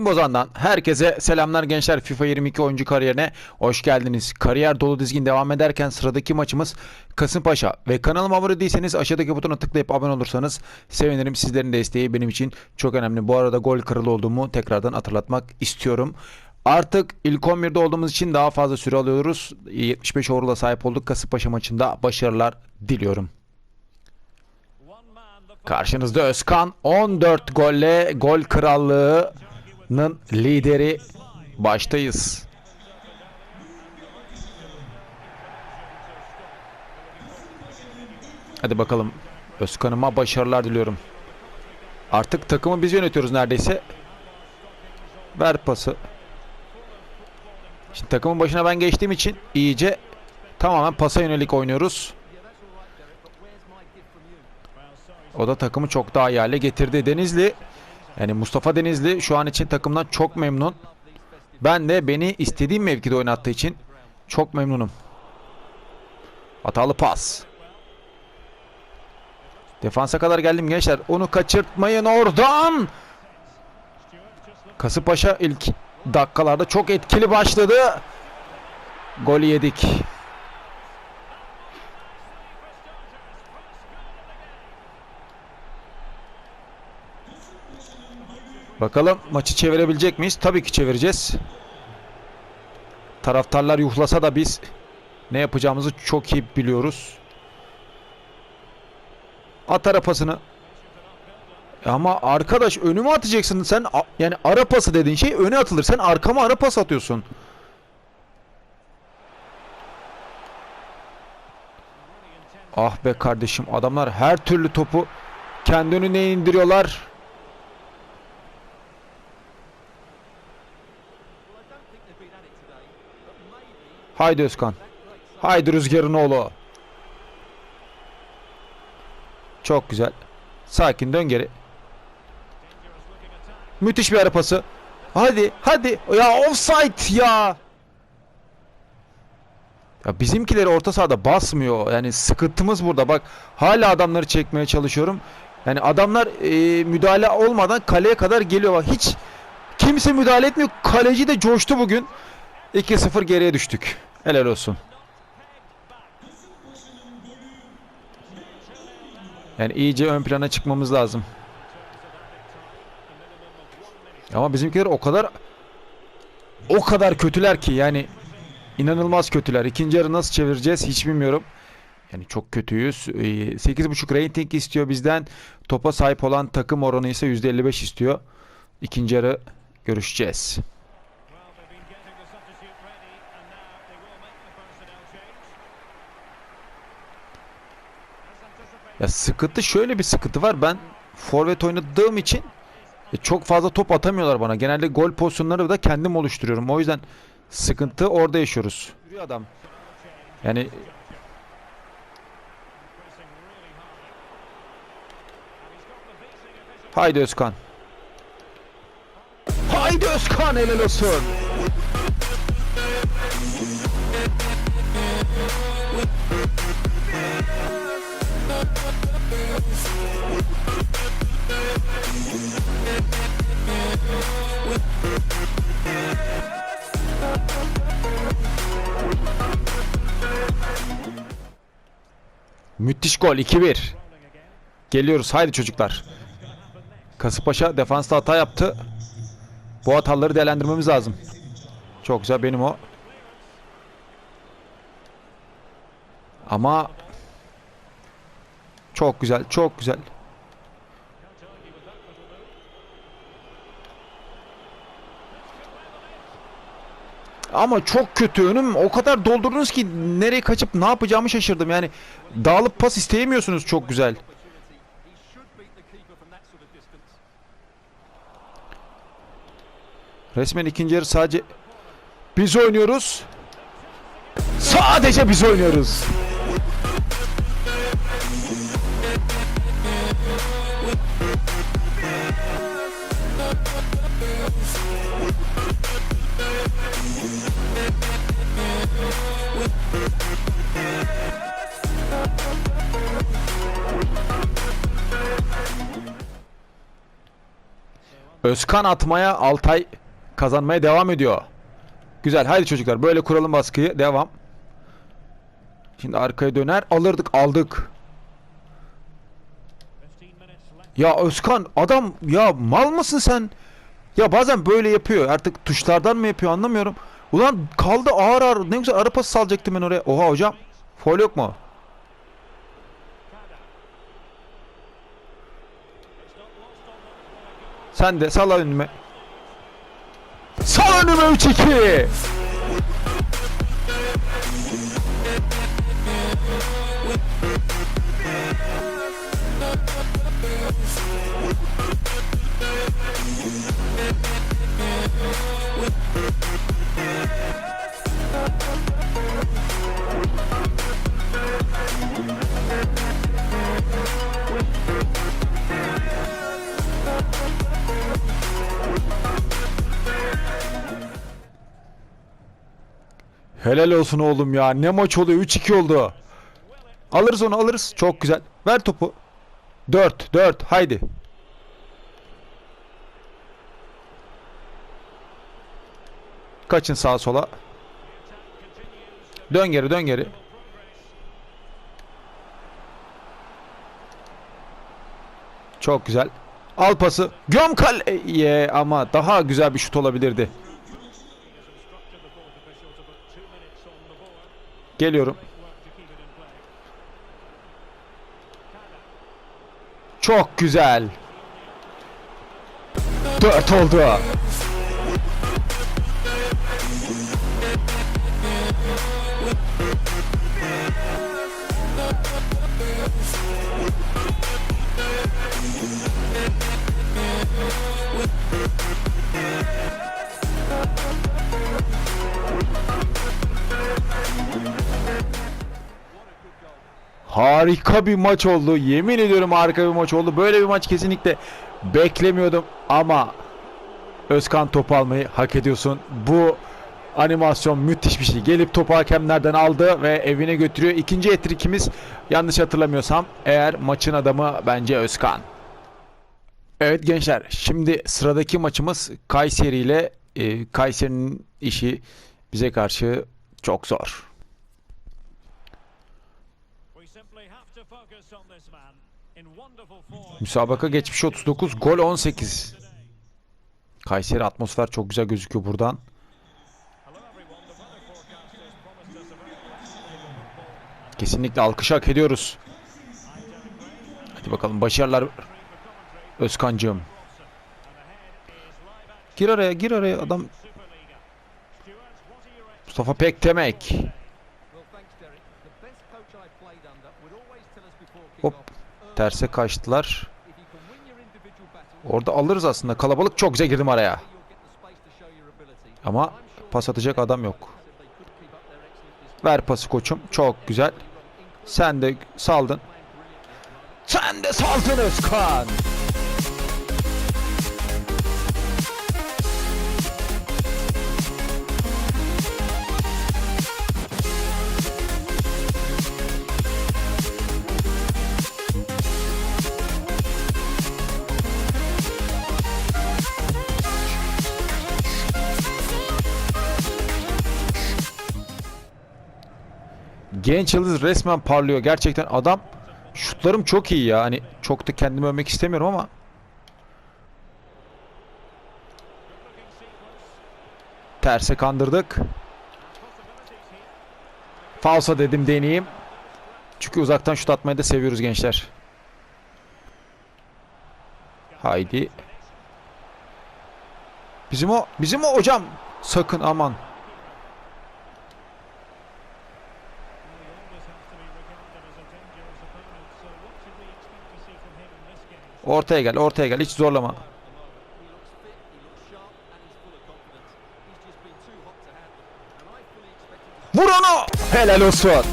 Oyun Bozan'dan herkese selamlar gençler FIFA 22 oyuncu kariyerine hoş geldiniz. Kariyer dolu dizgin devam ederken sıradaki maçımız Kasımpaşa ve kanalıma abone değilseniz aşağıdaki butona tıklayıp abone olursanız sevinirim. Sizlerin desteği benim için çok önemli. Bu arada gol kralı olduğumu tekrardan hatırlatmak istiyorum. Artık ilk 11'de olduğumuz için daha fazla süre alıyoruz. 75 overall'a sahip olduk. Kasımpaşa maçında başarılar diliyorum. Karşınızda Özkan 14 golle gol krallığının lideri baştayız. Hadi bakalım Özkan'ıma başarılar diliyorum. Artık takımı biz yönetiyoruz neredeyse. Ver pası. Şimdi takımın başına ben geçtiğim için iyice tamamen pasa yönelik oynuyoruz. O da takımı çok daha iyi hale getirdi. Denizli yani Mustafa Denizli şu an için takımdan çok memnun. Ben de beni istediğim mevkide oynattığı için çok memnunum. Hatalı pas. Defansa kadar geldim gençler. Onu kaçırtmayın oradan. Kasımpaşa ilk dakikalarda çok etkili başladı. Golü yedik. Bakalım maçı çevirebilecek miyiz? Tabii ki çevireceğiz. Taraftarlar yuhlasa da biz ne yapacağımızı çok iyi biliyoruz. At ara pasını. Ama arkadaş önüme atacaksın. Sen yani ara pası dediğin şey öne atılır. Sen arkama ara pas atıyorsun. Ah be kardeşim adamlar her türlü topu kendi önüne indiriyorlar. Haydi Özkan. Haydi Rüzgar'ın oğlu. Çok güzel. Sakin dön geri. Müthiş bir ara pası. Hadi hadi. Ya offside ya. Ya bizimkileri orta sahada basmıyor. Yani sıkıntımız burada. Bak hala adamları çekmeye çalışıyorum. Yani adamlar e, müdahale olmadan kaleye kadar geliyor. Bak hiç kimse müdahale etmiyor. Kaleci de coştu bugün. 2-0 geriye düştük. Helal olsun. Yani iyice ön plana çıkmamız lazım. Ama bizimkiler o kadar o kadar kötüler ki yani inanılmaz kötüler. İkinci yarı nasıl çevireceğiz hiç bilmiyorum. Yani çok kötüyüz. Ee, 8.5 rating istiyor bizden. Topa sahip olan takım oranı ise %55 istiyor. İkinci yarı görüşeceğiz. Ya sıkıntı şöyle bir sıkıntı var. Ben forvet oynadığım için e, çok fazla top atamıyorlar bana. Genelde gol pozisyonları da kendim oluşturuyorum. O yüzden sıkıntı orada yaşıyoruz. Adam. Yani Haydi Özkan. Haydi Özkan helal olsun. Müthiş gol 2-1. Geliyoruz haydi çocuklar. Kasımpaşa defansta hata yaptı. Bu hataları değerlendirmemiz lazım. Çok güzel benim o. Ama çok güzel, çok güzel. Ama çok kötü önüm o kadar doldurdunuz ki nereye kaçıp ne yapacağımı şaşırdım. Yani dağılıp pas isteyemiyorsunuz çok güzel. Resmen ikinci yarı sadece biz oynuyoruz. Sadece biz oynuyoruz. Özkan atmaya Altay kazanmaya devam ediyor. Güzel. Haydi çocuklar böyle kuralım baskıyı. Devam. Şimdi arkaya döner. Alırdık. Aldık. Ya Özkan adam ya mal mısın sen? Ya bazen böyle yapıyor. Artık tuşlardan mı yapıyor anlamıyorum. Ulan kaldı ağır ağır. Ne güzel ara pas salacaktım ben oraya. Oha hocam. Foul yok mu? Sen de sal önüme. Sal önüme 3-2. Helal olsun oğlum ya. Ne maç oluyor? 3-2 oldu. Alırız onu alırız. Çok güzel. Ver topu. 4 4 haydi. Kaçın sağa sola. Dön geri dön geri. Çok güzel. Al pası. Göm kaleye ama daha güzel bir şut olabilirdi. Geliyorum. Çok güzel. 4 oldu. Harika bir maç oldu. Yemin ediyorum harika bir maç oldu. Böyle bir maç kesinlikle beklemiyordum ama Özkan topu almayı hak ediyorsun. Bu animasyon müthiş bir şey. Gelip topu hakemlerden aldı ve evine götürüyor. İkinci etrikimiz yanlış hatırlamıyorsam eğer maçın adamı bence Özkan. Evet gençler şimdi sıradaki maçımız Kayseri ile e, Kayseri'nin işi bize karşı çok zor. Müsabaka geçmiş 39, gol 18. Kayseri atmosfer çok güzel gözüküyor buradan. Kesinlikle alkış hak ediyoruz. Hadi bakalım başarılar Özkancığım. Gir araya gir araya adam Mustafa Pektemek. Hop terse kaçtılar. Orada alırız aslında. Kalabalık çok güzel girdim araya. Ama pas atacak adam yok. Ver pası koçum. Çok güzel. Sen de saldın. Sen de saldın Özkan. Genç yıldız resmen parlıyor. Gerçekten adam şutlarım çok iyi ya. Hani çok da kendimi övmek istemiyorum ama terse kandırdık. Falsa dedim deneyeyim. Çünkü uzaktan şut atmayı da seviyoruz gençler. Haydi. Bizim o, bizim o hocam. Sakın aman. Ortaya gel, ortaya gel. Hiç zorlama. Vur onu! Helal olsun.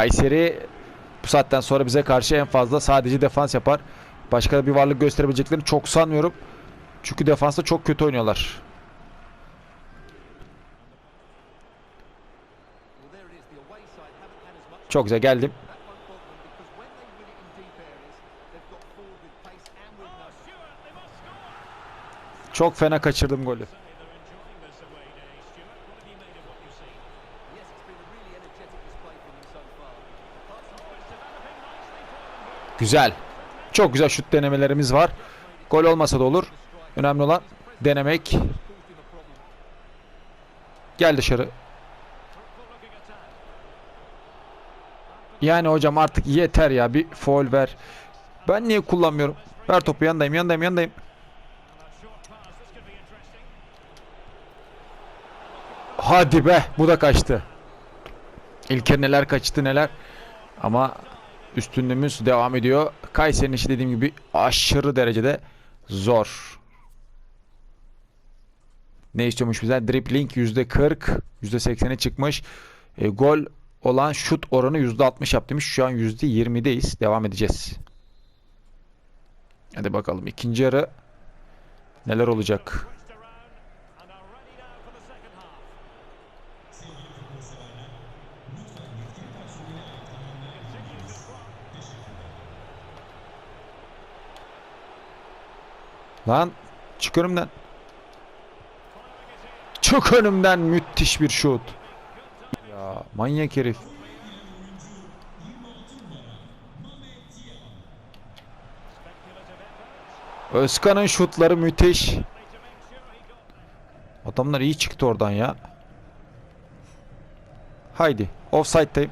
Kayseri bu saatten sonra bize karşı en fazla sadece defans yapar. Başka bir varlık gösterebileceklerini çok sanmıyorum. Çünkü defansta çok kötü oynuyorlar. Çok güzel geldim. Çok fena kaçırdım golü. Güzel. Çok güzel şut denemelerimiz var. Gol olmasa da olur. Önemli olan denemek. Gel dışarı. Yani hocam artık yeter ya. Bir foul ver. Ben niye kullanmıyorum? Ver topu yandayım yandayım yandayım. Hadi be bu da kaçtı. İlker neler kaçtı neler. Ama üstünlüğümüz devam ediyor. Kayseri'nin işi dediğim gibi aşırı derecede zor. Ne istiyormuş bizden? Dribbling %40, %80'e çıkmış. E, gol olan şut oranı %60 yap demiş. Şu an %20'deyiz. Devam edeceğiz. Hadi bakalım ikinci yarı neler olacak? Lan çık önümden. Çık önümden müthiş bir şut. Ya manyak herif. Özkan'ın şutları müthiş. Adamlar iyi çıktı oradan ya. Haydi. Offside'dayım.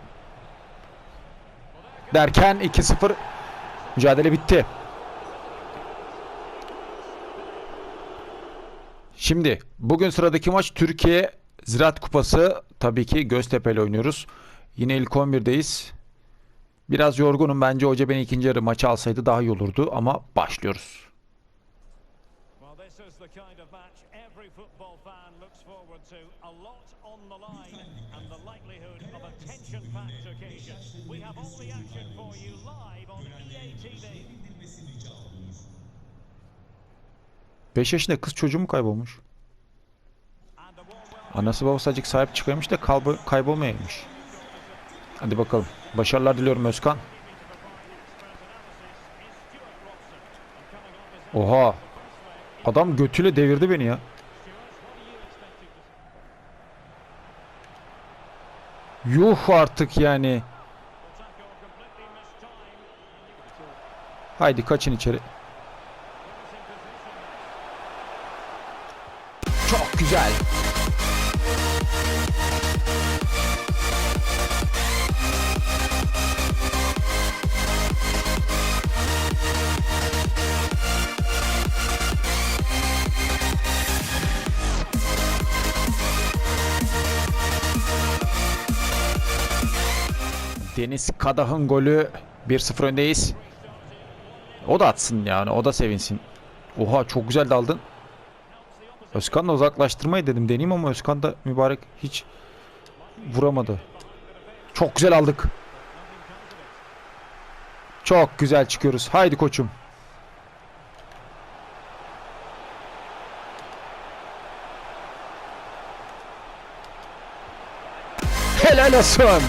Derken 2-0 mücadele bitti. Şimdi bugün sıradaki maç Türkiye Ziraat Kupası. Tabii ki Göztepe ile oynuyoruz. Yine ilk 11'deyiz. Biraz yorgunum. Bence hoca beni ikinci yarı maçı alsaydı daha iyi olurdu ama başlıyoruz. 5 yaşında kız çocuğu mu kaybolmuş? Anası babası acık sahip çıkıyormuş da kalbo- kaybolmayaymış. Hadi bakalım. Başarılar diliyorum Özkan. Oha. Adam götüyle devirdi beni ya. Yuh artık yani. Haydi kaçın içeri. Deniz Kadah'ın golü 1-0 öndeyiz. O da atsın yani o da sevinsin. Oha çok güzel daldın. Özkan'la uzaklaştırmayı dedim deneyeyim ama Özkan da mübarek hiç vuramadı. Çok güzel aldık. Çok güzel çıkıyoruz. Haydi koçum. Helal olsun.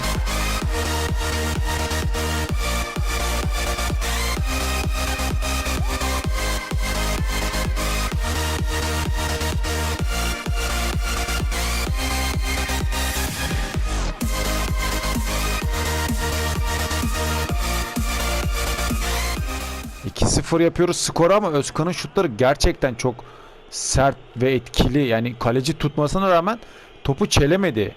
İki 0 yapıyoruz skoru ama Özkan'ın şutları gerçekten çok sert ve etkili. Yani kaleci tutmasına rağmen topu çelemedi.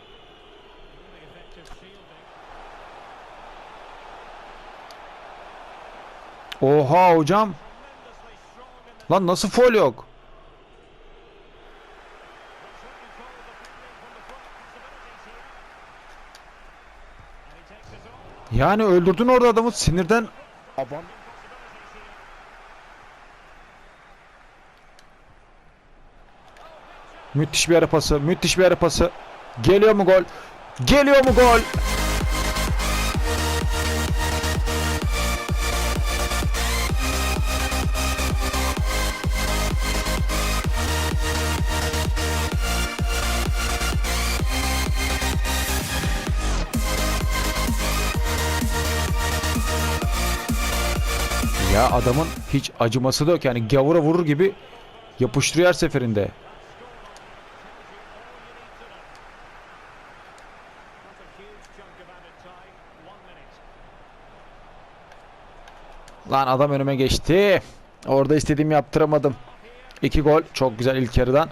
Oha hocam. Lan nasıl foul yok? Yani öldürdün orada adamı sinirden. Aban. Müthiş bir ara pası. Müthiş bir ara pası. Geliyor mu gol? Geliyor mu gol? Ya adamın hiç acıması da yok. Yani gavura vurur gibi yapıştırıyor her seferinde. Lan adam önüme geçti. Orada istediğimi yaptıramadım. İki gol. Çok güzel ilk yarıdan.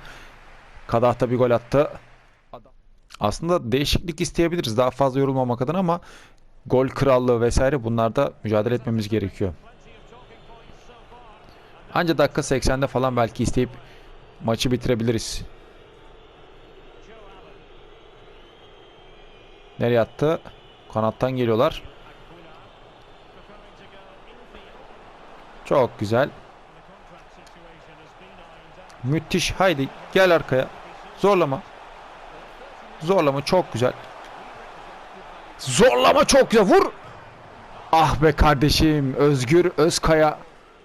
Kadah da bir gol attı. Aslında değişiklik isteyebiliriz daha fazla yorulmamak adına ama gol krallığı vesaire bunlarda mücadele etmemiz gerekiyor. Anca dakika 80'de falan belki isteyip maçı bitirebiliriz. Nereye attı? Kanattan geliyorlar. Çok güzel. Müthiş. Haydi gel arkaya. Zorlama. Zorlama çok güzel. Zorlama çok güzel. Vur. Ah be kardeşim. Özgür Özkaya.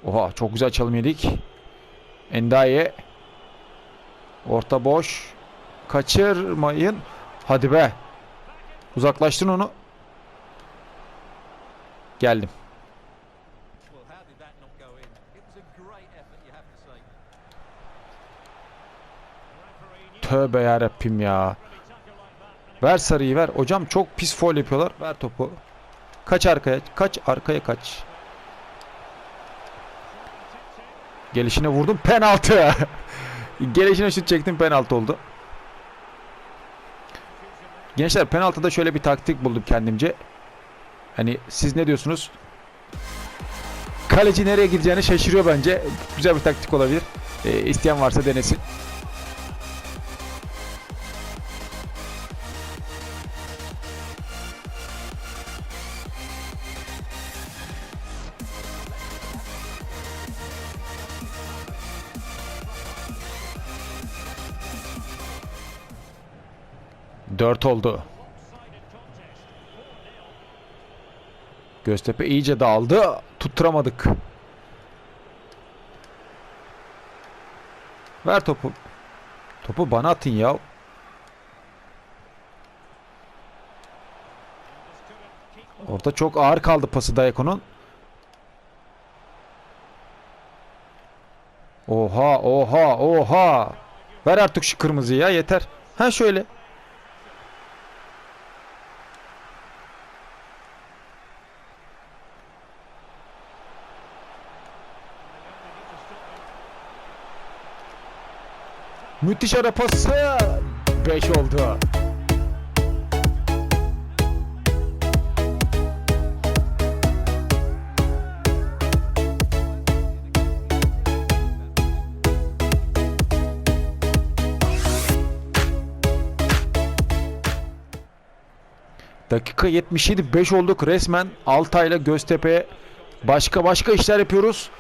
Oha çok güzel çalım yedik. Endaye. Orta boş. Kaçırmayın. Hadi be. Uzaklaştırın onu. Geldim. Tövbe yarabbim ya. Ver sarıyı ver. Hocam çok pis foul yapıyorlar. Ver topu. Kaç arkaya. Kaç arkaya kaç. Gelişine vurdum. Penaltı. Gelişine şut çektim. Penaltı oldu. Gençler penaltıda şöyle bir taktik buldum kendimce. Hani siz ne diyorsunuz? Kaleci nereye gideceğini şaşırıyor bence. Güzel bir taktik olabilir. Ee, isteyen varsa denesin. Dört oldu. Göztepe iyice dağıldı. Tutturamadık. Ver topu. Topu bana atın ya. Orada çok ağır kaldı pası Dayako'nun. Oha oha oha. Ver artık şu kırmızıyı ya yeter. Ha şöyle. Müthiş ara pası. 5 oldu. Dakika 77 5 olduk resmen Altay'la Göztepe'ye başka başka işler yapıyoruz.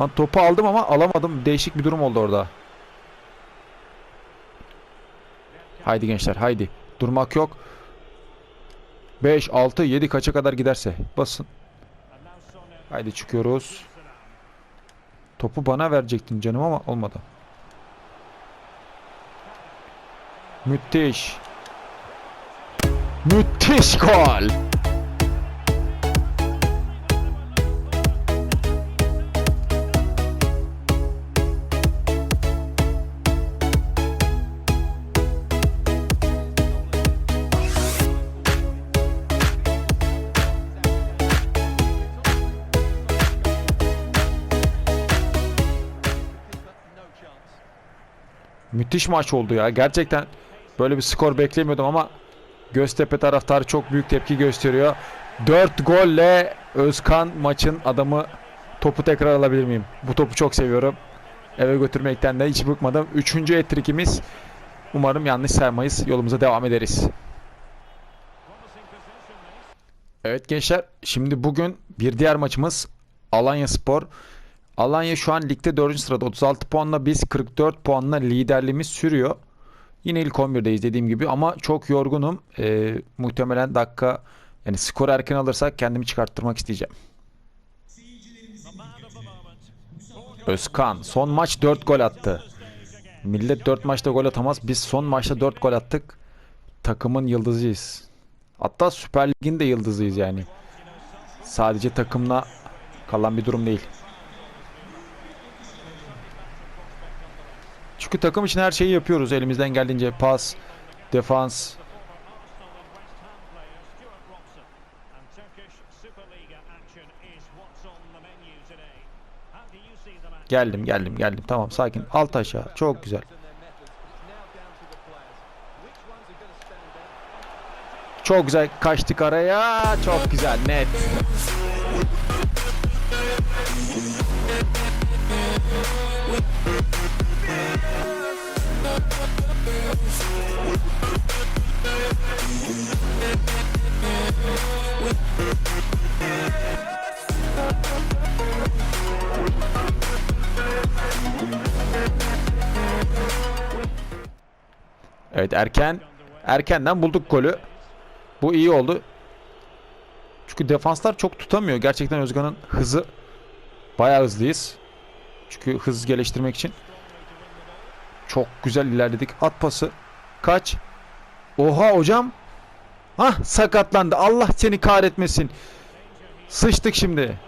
Lan topu aldım ama alamadım. Değişik bir durum oldu orada. Haydi gençler haydi. Durmak yok. 5, 6, 7 kaça kadar giderse basın. Haydi çıkıyoruz. Topu bana verecektin canım ama olmadı. Müthiş. Müthiş gol. Müthiş maç oldu ya. Gerçekten böyle bir skor beklemiyordum ama Göztepe taraftarı çok büyük tepki gösteriyor. 4 golle Özkan maçın adamı topu tekrar alabilir miyim? Bu topu çok seviyorum. Eve götürmekten de hiç bıkmadım. Üçüncü ettrikimiz. Umarım yanlış saymayız. Yolumuza devam ederiz. Evet gençler şimdi bugün bir diğer maçımız Alanya Spor. Alanya şu an ligde 4. sırada 36 puanla biz 44 puanla liderliğimiz sürüyor. Yine ilk 11'deyiz dediğim gibi ama çok yorgunum. Ee, muhtemelen dakika yani skor erken alırsak kendimi çıkarttırmak isteyeceğim. Özkan son maç 4 gol attı. Millet 4 maçta gol atamaz. Biz son maçta 4 gol attık. Takımın yıldızıyız. Hatta Süper Lig'in de yıldızıyız yani. Sadece takımla kalan bir durum değil. Çünkü takım için her şeyi yapıyoruz elimizden geldiğince. Pas, defans. Geldim geldim geldim. Tamam sakin. Alt aşağı. Çok güzel. Çok güzel kaçtık araya. Çok güzel net. Evet erken erkenden bulduk golü. Bu iyi oldu. Çünkü defanslar çok tutamıyor. Gerçekten Özkan'ın hızı bayağı hızlıyız. Çünkü hız geliştirmek için. Çok güzel ilerledik. At pası. Kaç. Oha hocam. Hah sakatlandı. Allah seni kahretmesin. Sıçtık şimdi.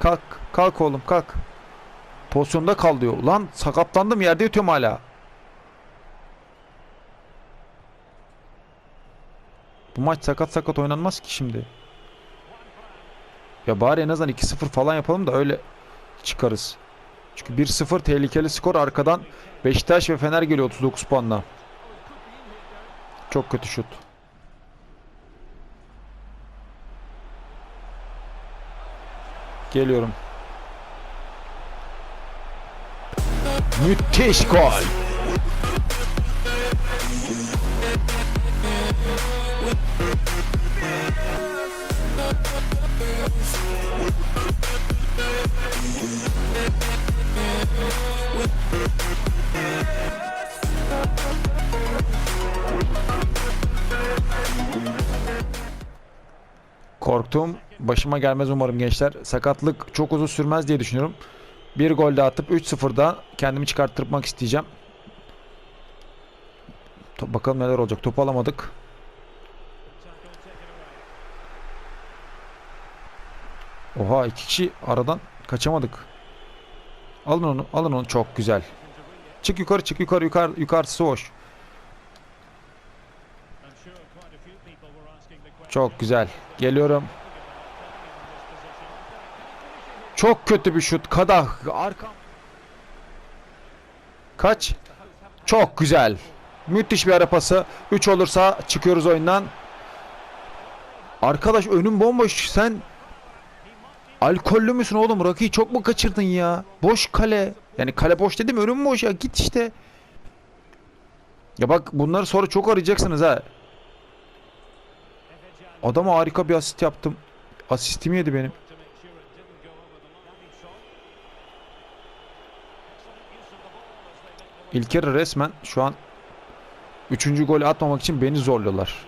Kalk. Kalk oğlum kalk. Pozisyonda kal diyor. Ulan sakatlandım yerde yatıyorum hala. Bu maç sakat sakat oynanmaz ki şimdi. Ya bari en azından 2-0 falan yapalım da öyle çıkarız. Çünkü 1-0 tehlikeli skor arkadan Beşiktaş ve Fener geliyor 39 puanla. Çok kötü şut. Geliyorum. Müthiş gol. Korktum. Başıma gelmez umarım gençler. Sakatlık çok uzun sürmez diye düşünüyorum. Bir gol daha atıp 3-0'da kendimi çıkarttırmak isteyeceğim. To- Bakalım neler olacak. Topu alamadık. Oha iki kişi aradan kaçamadık. Alın onu, alın onu. Çok güzel. Çık yukarı, çık yukarı, yukarı, yukarısı hoş. Çok güzel. Geliyorum. Çok kötü bir şut. Kadah. Arkam. Kaç? Çok güzel. Müthiş bir ara pası. 3 olursa çıkıyoruz oyundan. Arkadaş önüm bomboş. Sen alkollü müsün oğlum? Rakıyı çok mu kaçırdın ya? Boş kale. Yani kale boş dedim önüm boş ya. Git işte. Ya bak bunları sonra çok arayacaksınız ha. Adama harika bir asist yaptım. Asistimi yedi benim. The İlker resmen şu an 3. golü atmamak için beni zorluyorlar.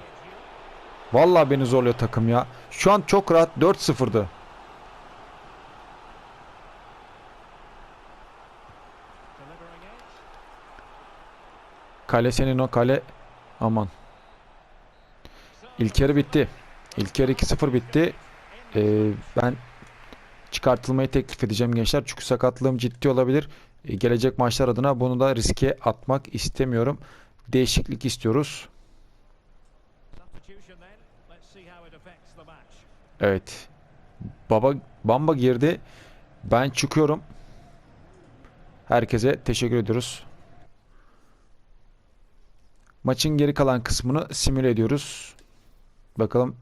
Vallahi beni zorluyor takım ya. Şu an çok rahat 4-0'dı. delivering it. Kale senin o kale. Aman. İlk yarı bitti. İlk yarı 2-0 bitti. Ee, ben çıkartılmayı teklif edeceğim gençler. Çünkü sakatlığım ciddi olabilir. Ee, gelecek maçlar adına bunu da riske atmak istemiyorum. Değişiklik istiyoruz. Evet. Baba Bamba girdi. Ben çıkıyorum. Herkese teşekkür ediyoruz. Maçın geri kalan kısmını simüle ediyoruz. Bakalım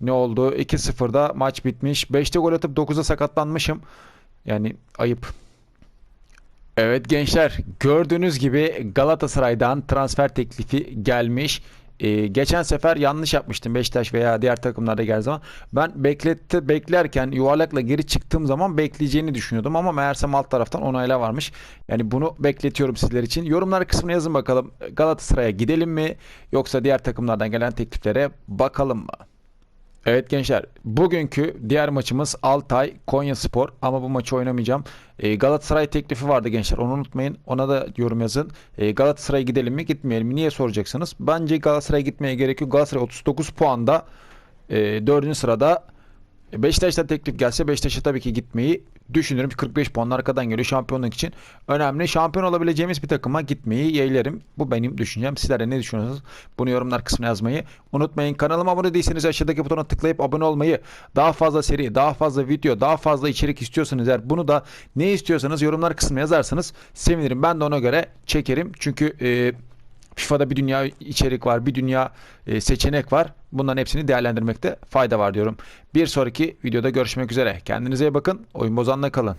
ne oldu? 2-0'da maç bitmiş. 5'te gol atıp 9'da sakatlanmışım. Yani ayıp. Evet gençler gördüğünüz gibi Galatasaray'dan transfer teklifi gelmiş. Ee, geçen sefer yanlış yapmıştım Beşiktaş veya diğer takımlarda geldiği zaman. Ben beklette beklerken yuvarlakla geri çıktığım zaman bekleyeceğini düşünüyordum ama meğersem alt taraftan onayla varmış. Yani bunu bekletiyorum sizler için. Yorumlar kısmına yazın bakalım Galatasaray'a gidelim mi yoksa diğer takımlardan gelen tekliflere bakalım mı? Evet gençler, bugünkü diğer maçımız Altay Konya Spor ama bu maçı oynamayacağım. Ee, Galatasaray teklifi vardı gençler, onu unutmayın. Ona da yorum yazın. Ee, Galatasaray'a gidelim mi, gitmeyelim mi? Niye soracaksınız? Bence Galatasaray'a gitmeye gerek yok. Galatasaray 39 puanda, e, 4. sırada E, Beşiktaş'ta teklif gelse Beşiktaş'a tabii ki gitmeyi düşünürüm. 45 puan arkadan geliyor şampiyonluk için. Önemli. Şampiyon olabileceğimiz bir takıma gitmeyi yeğlerim. Bu benim düşüncem. Sizler de ne düşünüyorsunuz? Bunu yorumlar kısmına yazmayı unutmayın. Kanalıma abone değilseniz aşağıdaki butona tıklayıp abone olmayı, daha fazla seri, daha fazla video, daha fazla içerik istiyorsanız eğer bunu da ne istiyorsanız yorumlar kısmına yazarsanız sevinirim. Ben de ona göre çekerim. Çünkü e, FIFA'da bir dünya içerik var, bir dünya e, seçenek var. Bunların hepsini değerlendirmekte fayda var diyorum. Bir sonraki videoda görüşmek üzere. Kendinize iyi bakın. Oyun bozanla kalın.